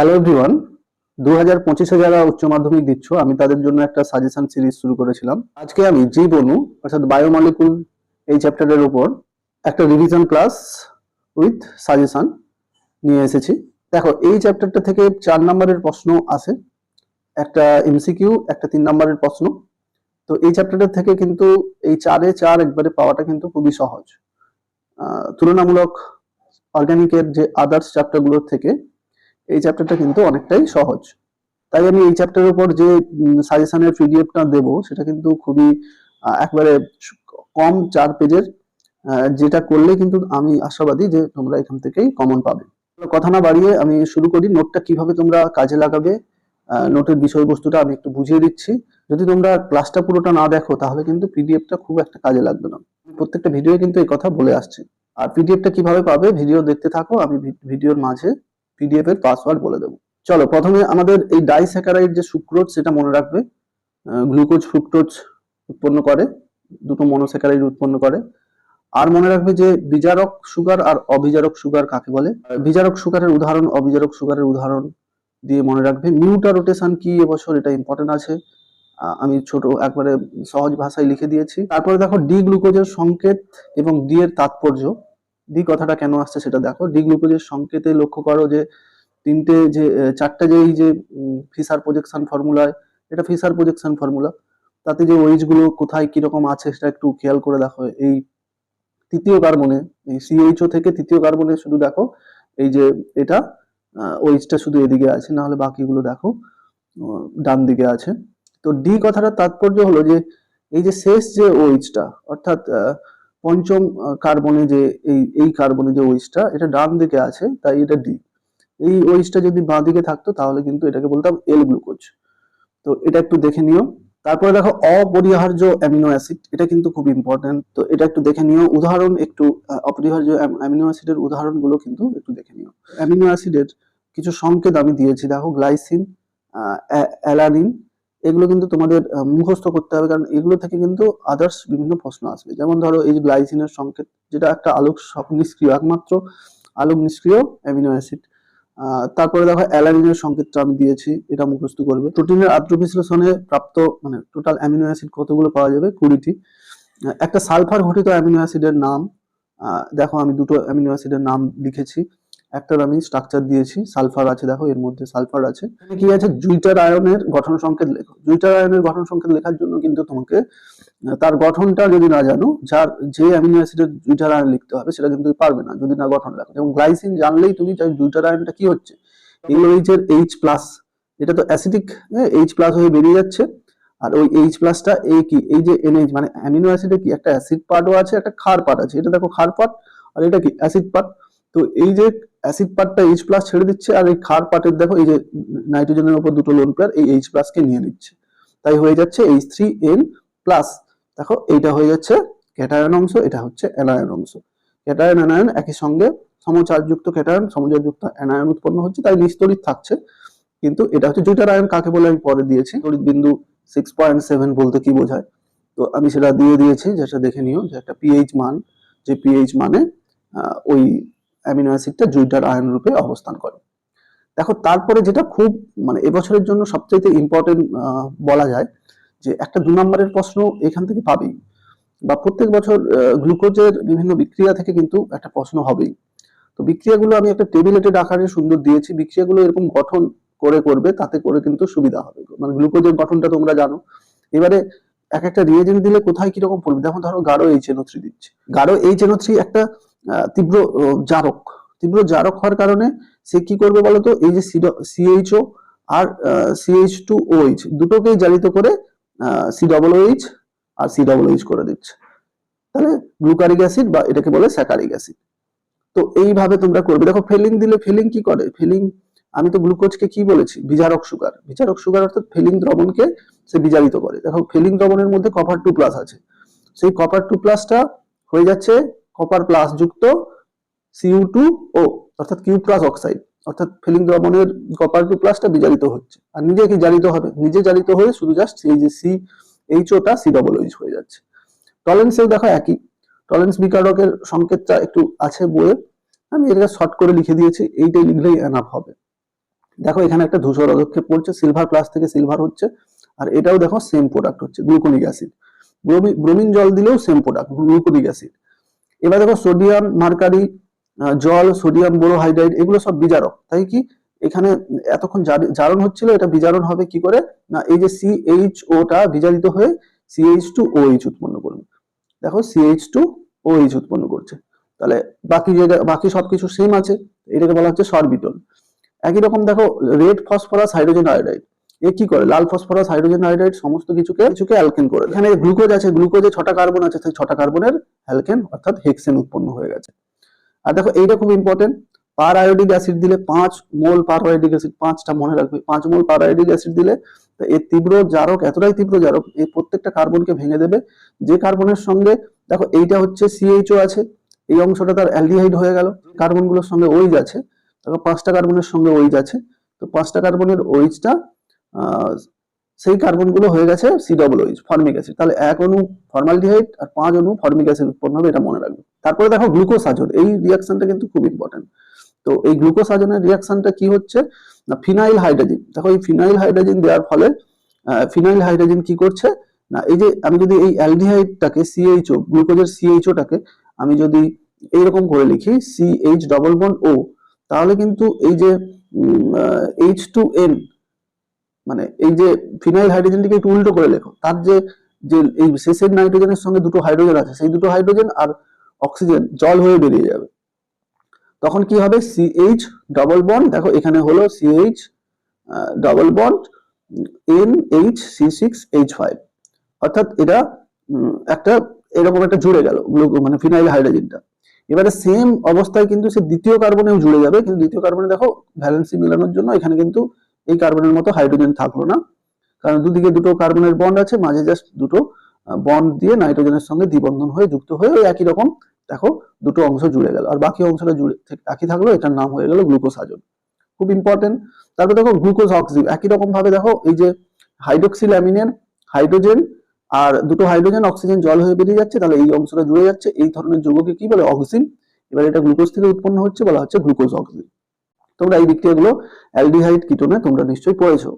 Hello everyone দু হাজার পঁচিশে যারা উচ্চ মাধ্যমিক দিচ্ছ। আমি তাদের জন্য একটা সাজেশন সিরিজ শুরু করেছিলাম। আজকে আমি জীব অণু অর্থাৎ বায়োমলিকুল এই চ্যাপ্টারের উপর একটা রিভিশন ক্লাস উইথ সাজেশন নিয়ে এসেছি। দেখো, এই চ্যাপ্টারটা থেকে চার নম্বরের প্রশ্ন আসে, একটা এমসিকিউ একটা তিন নম্বরের প্রশ্ন। তো এই চ্যাপ্টারটা থেকে কিন্তু এই চারে চার একবারে পাওয়াটা কিন্তু খুবই সহজ। তুলনামূলক অর্গানিকের যে আদার্স চ্যাপ্টারগুলোর থেকে এই চ্যাপ্টারটা কিন্তু অনেকটাই সহজ। তাই আমি এই চ্যাপ্টারের উপর যে সাজেশনের পিডিএফটা দেব, সেটা কিন্তু খুবই একবারে কম চার পেজের যেটা করলে কিন্তু আমি আশাবাদী যে তোমরা এখান থেকেই কমন পাবে। কথা না বাড়িয়ে আমি শুরু করি নোটটা কীভাবে তোমরা কাজে লাগাবে নোটের বিষয়বস্তুটা আমি একটু বুঝিয়ে দিচ্ছি। যদি তোমরা ক্লাসটা পুরোটা না দেখো, তাহলে কিন্তু পিডিএফটা খুব একটা কাজে লাগবে না। প্রত্যেকটা ভিডিও কিন্তু এই কথা বলে আসছে। আর পিডিএফটা কীভাবে পাবে ভিডিও দেখতে থাকো, আমি ভিডিওর মাঝে পিডিএফ এর পাসওয়ার্ড বলে দেবো। চলো, প্রথমে আমাদের এই ডাইস্যাকারাইড যে সুক্রোজ সেটা মনে রাখবে। গ্লুকোজ ফ্রুক্টোজ উৎপন্ন করে, দুটো মনোস্যাকারাইড উৎপন্ন করে। আর মনে রাখবে যে বিজারক সুগার আর অবিজারক সুগার কাকে বলে? বিজারক সুগারের উদাহরণ, অবিজারক সুগারের উদাহরণ দিয়ে মনে রাখবে। মিউটা রোটেশন কি এবছর? এটা ইম্পর্টেন্ট আছে। আমি ছোট, একবারে সহজ ভাষায় লিখে দিয়েছি। তারপরে দেখো ডি গ্লুকোজের সংকেত এবং ডি এর তাৎপর্য। ডি কথাটা কেন আসছে সেটা দেখো। ডি গ্লুকোজের সংকেতে লক্ষ্য করো যে তিনটে যে চারটা যে এই যে ফিসার প্রজেকশন ফর্মুলা এটা ফিসার প্রজেকশন ফর্মুলা তাতে যে ওয়েজগুলো কোথায় কীরকম আছে সেটা একটু খেয়াল করে দেখো। এই তৃতীয় কার্বনে, এই সিএইচও থেকে তৃতীয় কার্বনে শুধু দেখো, এই যে এটা ওয়েজটা শুধু এদিকে আছে না হলে বাকিগুলো দেখো ডান দিকে আছে। তো ডি কথাটার তাৎপর্য হলো যে, এই যে শেষ যে ওয়েজটা অর্থাৎ পঞ্চম কার্বনে যে এই এই কার্বনে যে ওয়েজটা এটা ডান দিকে আছে, তাই এটা ডি। এই ওয়েজটা যদি বাঁ দিকে থাকতো, তাহলে কিন্তু এটাকে বলতাম এল গ্লুকোজ তো এটা একটু দেখে নিও। তারপরে দেখো, অপরিহার্য অ্যামিনো অ্যাসিড, এটা কিন্তু খুব ইম্পর্টেন্ট তো এটা একটু দেখে নিও। উদাহরণ একটু অপরিহার্য অ্যামিনো অ্যাসিডের উদাহরণগুলো কিন্তু একটু দেখে নিও। অ্যামিনো অ্যাসিডের কিছু সংকেত আমি দিয়েছি। দেখো, গ্লাইসিন অ্যালানিন এগুলো কিন্তু তোমাদের মুখস্থ করতে হবে। কারণ এগুলো থেকে কিন্তু আদার্স বিভিন্ন প্রশ্ন আসবে। যেমন ধরো এই যে গ্লাইসিনের সংকেত, যেটা একটা আলোক নিষ্ক্রিয়, একমাত্র আলোক নিষ্ক্রিয় অ্যামিনো অ্যাসিড তারপরে দেখো অ্যালানিনের সংকেতটা আমি দিয়েছি, এটা মুখস্থ করবে। প্রোটিনের আদ্র বিশ্লেষণে প্রাপ্ত মানে টোটাল অ্যামিনো অ্যাসিড কতগুলো পাওয়া যাবে? কুড়িটি। একটা সালফার ঘটিত অ্যামিনো অ্যাসিডের নাম দেখো আমি দুটো অ্যামিনো অ্যাসিডের নাম লিখেছি। একটার আমি স্ট্রাকচার দিয়েছি সালফার আছে দেখো, এর মধ্যে সালফার আছে। কি আছে? জুইটার আয়নের গঠন সংকেত লেখো, জুইটার আয়নের গঠন সংকেত লেখার জন্য কিন্তু তোমাকে তার গঠনটা যদি না জানো, যার যে অ্যামিনো অ্যাসিডের জুইটার আয়ন লিখতে হবে, সেটা কিন্তু পারবে না, যদি না গঠন লেখো যেমন গ্লাইসিন জানলেই তুমি জুইটার আয়নটা কি হচ্ছে? এইচ এর এইচ প্লাস এটা তো অ্যাসিডিক এইচ প্লাস হয়ে বেরিয়ে যাচ্ছে, আর ওই এইচ প্লাসটা এই কি? এই যে এনএইচ মানে অ্যামিনো অ্যাসিডে কি? একটা অ্যাসিড পার্টও আছে, একটা ক্ষার পার্ট আছে। এটা দেখো ক্ষার পার্ট আর এটা কি? অ্যাসিড পার্ট তো এই যে অ্যাসিড পার্টটা এইচ প্লাস ছেড়ে দিচ্ছে আর এই ক্ষার পার্টের দেখো, এই যে নাইট্রোজেনের উপর দুটো লোন পেয়ার এই এইচ প্লাস কে নিয়ে নিচ্ছে। তাই হয়ে যাচ্ছে এইচ থ্রি এন প্লাস দেখো, এইটা হয়ে যাচ্ছে ক্যাটায়ন অংশ, এটা হচ্ছে অ্যানায়ন অংশ। ক্যাটায়ন অ্যানায়ন একই সঙ্গে সমচার্যযুক্ত ক্যাটায়ন সমচার্যযুক্ত অ্যানায়ন উৎপন্ন হচ্ছে, তাই নিস্তরিত থাকছে। কিন্তু এটা হচ্ছে জুটার আয়ন কাকে বলে আমি পরে দিয়েছি। তড়িৎ বিন্দু সিক্স পয়েন্ট সেভেন বলতে কি বোঝায়? তো আমি সেটা দিয়ে দিয়েছি, যেটা দেখে নিও যে একটা পিএইচ মান, যে পিএইচ মানে ওই অ্যামিনো অ্যাসিডটা জুইটার আয়ন রূপে অবস্থান করে। দেখো, তারপরে যেটা খুব মানে এবছরের জন্য সবচাইতে ইম্পর্টেন্ট বলা যায় যে একটা দু নম্বরের প্রশ্ন এখান থেকে পাবেই। বা প্রত্যেক বছর গ্লুকোজের বিভিন্ন বিক্রিয়া থেকে কিন্তু একটা প্রশ্ন হবেই। তো বিক্রিয়াগুলো আমি একটা টেবিলেটেড আকারে সুন্দর দিয়েছি। বিক্রিয়াগুলো এরকম গঠন করে করবে, তাতে করে কিন্তু সুবিধা হবে। মানে গ্লুকোজের গঠনটা তোমরা জানো। এবারে এক একটা রিয়েজেন্ট দিলে কোথায় কীরকম পড়বে দেখো, ধরো গাঢ় এইচ এনও থ্রি দিচ্ছে। গাঢ় এইচ এনও থ্রি একটা তীব্র জারক। তীব্র জারক হওয়ার কারণে সে কি করবে বলতো? এই যে সিএইচও আর সিএইচ টু ওইচ দুটোকেই জারিত করে সি ডবল এইচ আর সি ডবল এইচ করে দিচ্ছে। তাহলে গ্লুকারিক অ্যাসিড বা এটাকে বলে স্যাকারিক অ্যাসিড। তো এইভাবে তোমরা করবে। দেখো, ফেলিং দিলে ফেলিং কি করে? ফেলিং, আমি তো গ্লুকোজকে কি বলেছি? বিজারক সুগার। বিজারক সুগার অর্থাৎ ফেলিং দ্রবণকে সে বিজারিত করে। দেখো, ফেলিং দ্রবণের মধ্যে কপার টু প্লাস আছে। সেই কপার টু প্লাসটা হয়ে যাচ্ছে কপার প্লাস যুক্ত সিইউ টু ও অর্থাৎ কিউ প্লাস অক্সাইড অর্থাৎ ফিলিং দ্রবণের কপার টু প্লাসটা বিজারিত হচ্ছে। আর নিজে কি জারিত হবে? নিজে জারিত হয়ে শুধু জাস্ট এই যে সি এইচ ওটা সি ডবল এইচ হয়ে যাচ্ছে। টলেন্সেও দেখো একই। টলেন্স বিকারকের সংকেতটা একটু আছে বইয়ে। আমি এটা শর্ট করে লিখে দিয়েছি, এইটাই লিখলেই এনাফ হবে। দেখো এখানে একটা ধূসর পদক্ষেপ পড়ছে সিলভার প্লাস থেকে সিলভার হচ্ছে, আর এটাও দেখো সেম প্রোডাক্ট হচ্ছে গ্লুকোনিক অ্যাসিড ব্রোমিন জল দিলেও সেম প্রোডাক্ট গ্লুকোনিক অ্যাসিড এবার দেখো সোডিয়াম মার্কারি জল সোডিয়াম বোরোহাইড্রাইড এগুলো সব বিজারক তাই কি? এখানে এতক্ষণ জারণ হচ্ছিল, এটা বিজারণ হবে কি করে? না, এই যে সিএইচ ওটা বিজারিত হয়ে সিএইচ টু ওএইচ উৎপন্ন করবে। দেখো সিএইচ টু ওএইচ উৎপন্ন করছে। তাহলে বাকি জায়গা বাকি সবকিছু সেম আছে, এটাকে বলা হচ্ছে সরবিটল একই রকম দেখো রেড ফসফরাস হাইড্রোজেন আয়োডাইড কি করে? লাল ফসফরাস, হাইড্রোজেন আয়োডাইড সমস্ত কিছুকে কিছুকে অ্যালকেন করে। এখানে গ্লুকোজ আছে, গ্লুকোজে ছটা কার্বন আছে, সেই ছটা কার্বনের অ্যালকেন অর্থাৎ হেক্সেন উৎপন্ন হয়ে গেছে। আর দেখো, এইটা খুব ইম্পর্টেন্ট পার আয়োডিক অ্যাসিড দিলে পাঁচ মোল পার আয়োডিক অ্যাসিড, পাঁচটা মনে রাখবে, পাঁচ মোল পার আয়োডিক অ্যাসিড দিলে এর তীব্র জারক, এতটাই তীব্র জারক, এই প্রত্যেকটা কার্বনকে ভেঙে দেবে। যে কার্বনের সঙ্গে, দেখো, এইটা হচ্ছে সিএইচও আছে, এই অংশটা তার অ্যালডিহাইড হয়ে গেল, কার্বনগুলোর সঙ্গে ওইজ আছে। পাঁচটা কার্বনের সঙ্গে ওইজ আছে, তো পাঁচটা কার্বনের ওইজটা সেই কার্বনগুলো হয়ে গেছে C double OH formic acid তাহলে এক অণু ফর্মালডিহাইড আর পাঁচ অণু ফর্মিক অ্যাসিড উৎপন্ন হবে, এটা মনে রাখবে। তারপরে দেখো গ্লুকোজ আজন এই রিয়াকশনটা কিন্তু খুব ইম্পর্টেন্ট তো এই গ্লুকোজ আজনের রিয়াকশনটা কি হচ্ছে? না ফিনাইল হাইড্রোজেন দেখো এই ফিনাইল হাইড্রোজেন দেওয়ার ফলে ফিনাইল হাইড্রোজেন কি করছে? না, এই যে আমি যদি এই অ্যালডিহাইডটাকে সিএইচও গ্লুকোজের সিএইচওটাকে আমি যদি এইরকম করে লিখি সিএইচ ডবল বন্ড ও তাহলে কিন্তু এই যে এইচ টু এন মানে এই যে ফিনাইল হাইড্রোজেনটিকে একটু উল্টো করে লেখো, তার যে যে এই শেষের নাইট্রোজেনের সঙ্গে দুটো হাইড্রোজেন আছে, সেই দুটো হাইড্রোজেন আর অক্সিজেন জল হয়ে বেরিয়ে যাবে। তখন কি হবে? সিএইচ ডবল বন্ড দেখো এখানে হলো CH double bond N H C six H five অর্থাৎ এটা একটা এরকম একটা জুড়ে গেল মানে ফিনাইল হাইড্রোজেনটা। এবারে সেম অবস্থায় কিন্তু সে দ্বিতীয় কার্বনেও জুড়ে যাবে, কিন্তু দ্বিতীয় কার্বনে দেখো ভ্যালেন্সি মেলানোর জন্য এখানে কিন্তু এই কার্বনের মতো হাইড্রোজেন থাকল না। কারণ দুদিকে দুটো কার্বনের বন্ড আছে, মাঝে জাস্ট দুটো বন্ড দিয়ে নাইট্রোজেনের সঙ্গে দ্বিবন্ধন হয়ে যুক্ত হয়ে ওই একই রকম, দেখো, দুটো অংশ জুড়ে গেল। আর বাকি অংশটা জুড়ে একই থাকল, এটার নাম হয়ে গেল গ্লুকোজ আজন খুব ইম্পর্টেন্ট তারপর দেখো গ্লুকোজ অক্সিজ একই রকম ভাবে দেখো, এই যে হাইড্রোক্সিল অ্যামিনের হাইড্রোজেন আর দুটো হাইড্রোজেন অক্সিজেন জল হয়ে বেরিয়ে যাচ্ছে, তাহলে এই অংশটা জুড়ে যাচ্ছে। এই ধরনের যৌগকে কি বলে? অক্সিন এবার এটা গ্লুকোজ থেকে উৎপন্ন হচ্ছে, বলা হচ্ছে গ্লুকোজ অক্সিন তোমরা এই বিক্রিয়াগুলো অ্যালডিহাইড কিটোনে তোমরা নিশ্চয়ই পড়েছো।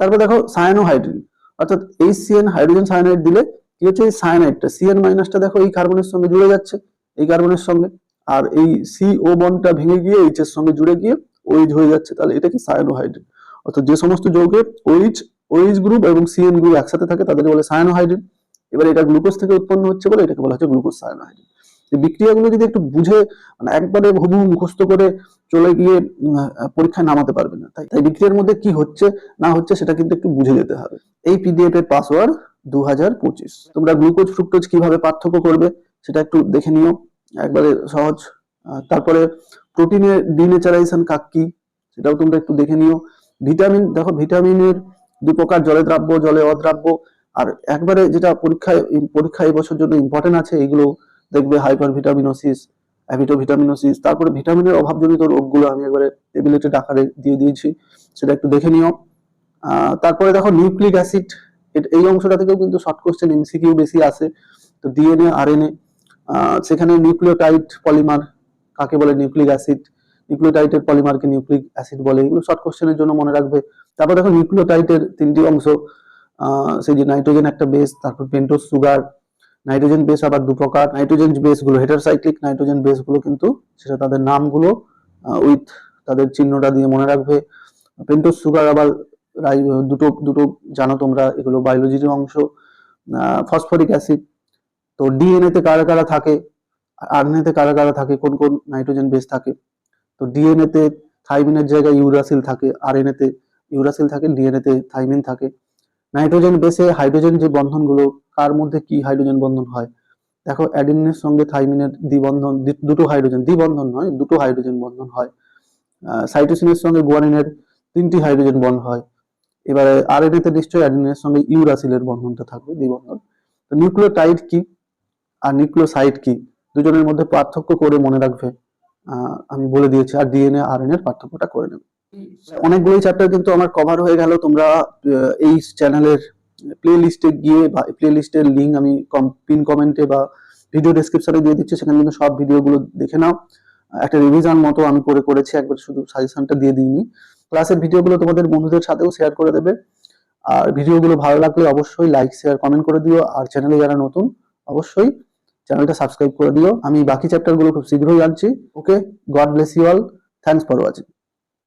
তারপর দেখো সায়ানোহাইড্রিন, অর্থাৎ এই সিএন হাইড্রোজেন সায়ানাইড দিলে কি হচ্ছে? এই সায়ানাইডটা সিএন মাইনাসটা দেখো এই কার্বনের সঙ্গে জুড়ে যাচ্ছে, এই কার্বনের সঙ্গে। আর এই সি ও বন্ডটা ভেঙে গিয়ে এইচ এর সঙ্গে জুড়ে গিয়ে ওইচ হয়ে যাচ্ছে, তাহলে এটা কি সায়ানোহাইড্রিন? অর্থাৎ যে সমস্ত যৌগের ওইচ ওইচ গ্রুপ এবং সিএন গ্রুপ একসাথে থাকে, তাদেরকে বলে সায়ানোহাইড্রিন। এবার এটা গ্লুকোজ থেকে উৎপন্ন হচ্ছে বলে এটাকে বলা হচ্ছে গ্লুকোজ সায়ানোহাইড্রিন। বিক্রিয়াগুলো যদি একটু বুঝে মানে একবারে হুবহু মুখস্থ করে চলে গিয়ে পরীক্ষায় নামাতে পারবে না। তাই তাই বিক্রিয়ার মধ্যে কি হচ্ছে, না হচ্ছে সেটা কিন্তু একটু বুঝে যেতে হবে। এই পিডিএফ এর পাসওয়ার্ড দু হাজার পঁচিশ। তোমরা গ্লুকোজ ফ্রুক্টোজ কীভাবে পার্থক্য করবে, সেটা একটু দেখে নিও। একবারে সহজ। তারপরে প্রোটিনের ডিনেচারাইজেশন কাক কি, সেটাও তোমরা একটু দেখে নিও। ভিটামিন দেখো ভিটামিনের দু প্রকার জলে দ্রাব্য, জলে অদ্রাব্য। আর একবারে যেটা পরীক্ষায়, পরীক্ষা এবছর জন্য ইম্পর্টেন্ট আছে এগুলো দেখবে হাইপার ভিটামিনোসিস অ্যাভিটো ভিটামিনোসিস তারপরে ভিটামিনের অভাবজনিত রোগগুলো আমি একবারে টেবিলেটেড আকারে দিয়ে দিয়েছি, সেটা একটু দেখে নিও। তারপরে দেখো নিউক্লিক অ্যাসিড এই অংশটা থেকেও কিন্তু শর্ট কোশ্চেন এমসিকিউ বেশি আসে তো ডিএনএ আরএনএ সেখানে নিউক্লিওটাইড পলিমার কাকে বলে নিউক্লিক অ্যাসিড নিউক্লিওটাইডের পলিমারকে নিউক্লিক অ্যাসিড বলে, এগুলো শর্ট কোশ্চেনের জন্য মনে রাখবে। তারপর দেখো নিউক্লিওটাইডের তিনটি অংশ সেই যে নাইট্রোজেন একটা বেস তারপর পেন্টোজ সুগার নাইট্রোজেন বেস আবার দু প্রকার। নাইট্রোজেন বেসগুলো হেটারসাইক্লিক নাইট্রোজেন বেসগুলো কিন্তু সেটা তাদের নামগুলো উইথ তাদের চিহ্নটা দিয়ে মনে রাখবে। পেন্টোজ সুগার আবার দুটো দুটো জানো তোমরা, এগুলো বায়োলজির অংশ। ফসফরিক অ্যাসিড তো ডিএনএ তে কারা কারা থাকে? আরএনএ তে কারা কারা থাকে? কোন কোন নাইট্রোজেন বেস থাকে? তো ডিএনএ তে থাইমিনের জায়গায় ইউরাসিল থাকে আরএনএ তে ইউরাসিল থাকে ডিএনএ তে থাইমিন থাকে। নাইট্রোজেন বেসে হাইড্রোজেন যে বন্ধনগুলো, কার মধ্যে কি হাইড্রোজেন বন্ধন হয়? দেখো, অ্যাডিনিনের সঙ্গে থাইমিনের দ্বিবন্ধন দুটো হাইড্রোজেন, দ্বিবন্ধন নয়, দুটো হাইড্রোজেন বন্ধন হয়। সাইটোসিনের সঙ্গে গুয়ানিনের তিনটি হাইড্রোজেন বন্ধ হয়। এবারে আরএনএ তে নিশ্চয়ই অ্যাডিনিনের সঙ্গে ইউরাসিলের বন্ধনটা থাকবে, দ্বিবন্ধন। তো নিউক্লিওটাইড কি আর নিউক্লিওসাইড কি? দুজনের মধ্যে পার্থক্য করে মনে রাখবে। আমি বলে দিয়েছি, আর ডিএনএ, আরএনএ এর পার্থক্যটা করে নেবে। অনেকগুলোই চ্যাপ্টার কিন্তু আমার কভার হয়ে গেল। তোমরা এই চ্যানেলের প্লে লিস্টে গিয়ে বা প্লে লিস্টের লিঙ্ক আমি পিন কমেন্টে বা ভিডিও ডেসক্রিপশনে দিয়ে দিচ্ছি। সেখানে কিন্তু সব ভিডিওগুলো দেখে নাও। একটা রিভিশন মতো আমি করে করেছি, একবার শুধু সাজেশনটা দিয়ে দিইনি। ক্লাসের ভিডিওগুলো তোমাদের বন্ধুদের সাথেও শেয়ার করে দেবে। আর ভিডিওগুলো ভালো লাগলে অবশ্যই লাইক শেয়ার কমেন্ট করে দিও। আর চ্যানেলে যারা নতুন, অবশ্যই চ্যানেলটা সাবস্ক্রাইব করে দিও। আমি বাকি চ্যাপ্টারগুলো খুব শীঘ্রই আনছি। Okay God bless you all thanks for watching